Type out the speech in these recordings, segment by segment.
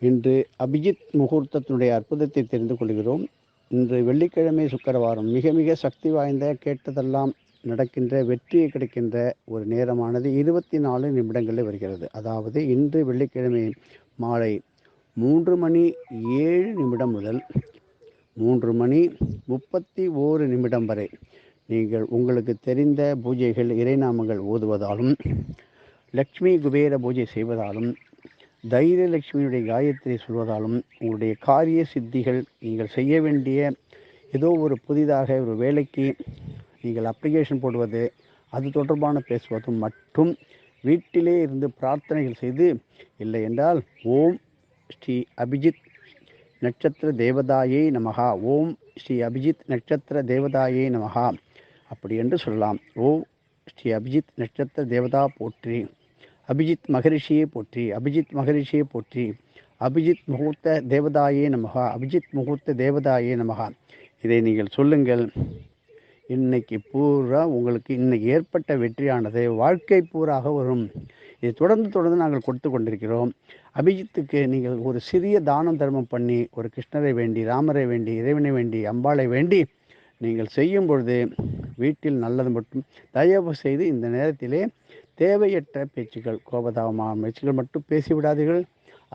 இன்று அபிஜித் முகூர்த்தத்தினுடைய அற்புதத்தை தெரிந்து கொள்கிறோம். இன்று வெள்ளிக்கிழமை சுக்கரவாரம். மிக மிக சக்தி வாய்ந்த கேட்டதெல்லாம் நடக்கின்ற வெற்றியை கிடைக்கின்ற ஒரு நேரமானது இருபத்தி நாலு நிமிடங்களில் வருகிறது. அதாவது இன்று வெள்ளிக்கிழமை மாலை மூன்று மணி ஏழு நிமிடம் முதல் மூன்று மணி முப்பத்தி ஓரு நிமிடம் வரை நீங்கள் உங்களுக்கு தெரிந்த பூஜைகள் இறைநாமங்கள் ஓதுவதாலும் லக்ஷ்மி குபேர பூஜை செய்வதாலும் தைரியலட்சுமியுடைய காயத்ரி சொல்வதாலும் உங்களுடைய காரிய சித்திகள் நீங்கள் செய்ய வேண்டிய ஏதோ ஒரு புதிதாக ஒரு வேலைக்கு நீங்கள் அப்ளிகேஷன் போடுவது அது தொடர்பான பேசுவதும் மற்றும் வீட்டிலே இருந்து பிரார்த்தனைகள் செய்து இல்லை என்றால் ஓம் ஸ்ரீ அபிஜித் நட்சத்திர தேவதாயை நமகா ஓம் ஸ்ரீ அபிஜித் நட்சத்திர தேவதாயை நமகா அப்படி என்று சொல்லலாம். ஓம் ஸ்ரீ அபிஜித் நட்சத்திர தேவதா போற்றி. அபிஜித் மகரிஷியை போற்றி அபிஜித் மகரிஷியை போற்றி அபிஜித் முகூர்த்த தேவதாயே நமகா அபிஜித் முகூர்த்த தேவதாயே நமகா. இதை நீங்கள் சொல்லுங்கள். இன்னைக்கு பூரா உங்களுக்கு இன்னைக்கு ஏற்பட்ட வெற்றியானது வாழ்க்கை பூராக வரும். இதை தொடர்ந்து தொடர்ந்து நாங்கள் கொடுத்து கொண்டிருக்கிறோம். அபிஜித்துக்கு நீங்கள் ஒரு சிறிய தானம் தர்மம் பண்ணி ஒரு கிருஷ்ணரை வேண்டி ராமரை வேண்டி இறைவனை வேண்டி அம்பாளை வேண்டி நீங்கள் செய்யும் பொழுது வீட்டில் நல்லது மட்டும் தயவு செய்து இந்த நேரத்திலே தேவையற்ற பேச்சுக்கள் கோபதாபமான பேச்சுக்கள் மட்டும் பேசிவிடாதீர்கள்.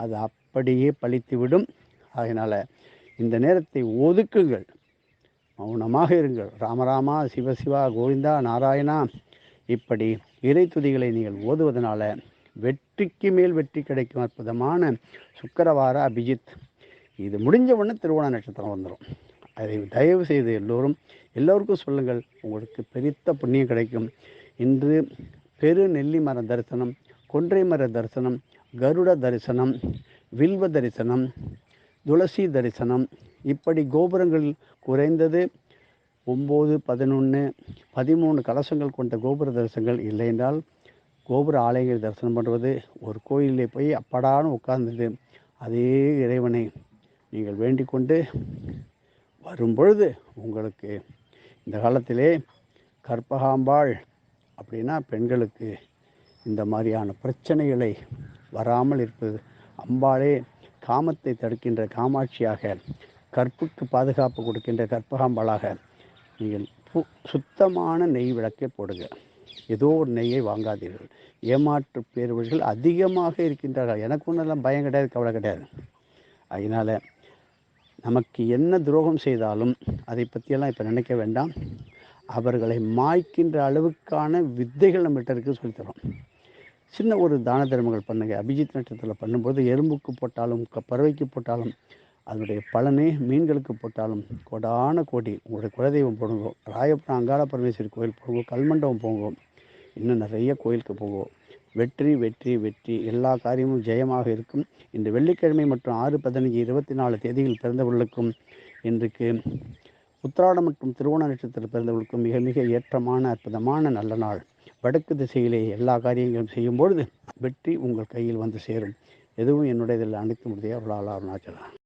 அது அப்படியே பழித்துவிடும். அதனால் இந்த நேரத்தை ஒதுக்குங்கள். மௌனமாக இருங்கள். ராமராமா சிவசிவா கோவிந்தா நாராயணா. இப்படி இறை துதிகளை நீங்கள் ஓதுவதனால வெற்றிக்கு மேல் வெற்றி கிடைக்கும். அற்புதமான சுக்கரவார அபிஜித். இது முடிஞ்ச உடனே திருவோண நட்சத்திரம் வந்துடும் அதை தயவு செய்து எல்லோரும் எல்லோருக்கும் சொல்லுங்கள். உங்களுக்கு பெரித்த புண்ணியம் கிடைக்கும். இன்று பெரு நெல்லி மர தரிசனம் கொன்றை மர தரிசனம் கருட தரிசனம் வில்வ தரிசனம் துளசி தரிசனம். இப்படி கோபுரங்கள் குறைந்தது ஒம்பது பதினொன்று பதிமூணு கலசங்கள் கொண்ட கோபுர தரிசனங்கள் இல்லை என்றால் கோபுர ஆலயங்கள் தரிசனம் பண்ணுவது ஒரு கோயிலே போய் அப்படான்னு உட்கார்ந்தது. அதே இறைவனை நீங்கள் வேண்டிக் கொண்டு வரும்பொழுது உங்களுக்கு இந்த காலத்திலே கற்பகாம்பாள் அப்படின்னா பெண்களுக்கு இந்த மாதிரியான பிரச்சனைகளை வராமல் இருப்பது. அம்பாளே காமத்தை தடுக்கின்ற காமாட்சியாக கற்புக்கு பாதுகாப்பு கொடுக்கின்ற கற்பகாம்பாளாக நீங்கள் பு சுத்தமான நெய் விளக்கை போடுங்க. ஏதோ ஒரு நெய்யை வாங்காதீர்கள். ஏமாற்று பேர்வர்கள் அதிகமாக இருக்கின்றார்கள். எனக்கு ஒன்றெல்லாம் பயம் கிடையாது கவலை கிடையாது. அதனால் நமக்கு என்ன துரோகம் செய்தாலும் அதை பற்றியெல்லாம் இப்போ நினைக்க வேண்டாம். அவர்களை மாய்க்கின்ற அளவுக்கான வித்தைகள் நம்மகிட்ட இருக்குது சொல்லித்தரோம் சின்ன ஒரு தான தர்மங்கள் பண்ணுங்கள் அபிஜித் நட்சத்திரத்தில் பண்ணும்போது எறும்புக்கு போட்டாலும் க பறவைக்கு போட்டாலும் அதனுடைய பலனே மீன்களுக்கு போட்டாலும் கொடான கோடி உங்களுடைய குலதெய்வம் போடுங்க ராயபுரம் அங்காள பரமேஸ்வரி கோயில் போகும் கல்மண்டபம் போங்க இன்னும் நிறைய கோயிலுக்கு போகும் வெற்றி வெற்றி வெற்றி. எல்லா காரியமும் ஜெயமாக இருக்கும். இந்த வெள்ளிக்கிழமை மற்றும் ஆறு பதினஞ்சு இருபத்தி நாலு தேதியில் பிறந்தவர்களுக்கும் இன்றைக்கு உத்திராடம் மற்றும் திருவோண நட்சத்திரத்தில் பிறந்தவர்களுக்கு மிக மிக ஏற்றமான அற்புதமான நல்ல நாள். வடக்கு திசையிலே எல்லா காரியங்களும் செய்யும் பொழுது வெற்றி உங்கள் கையில் வந்து சேரும். எதுவும் என்னுடைய இதில் அனைத்து முடியாது அருளாளர் அருணாச்சலம்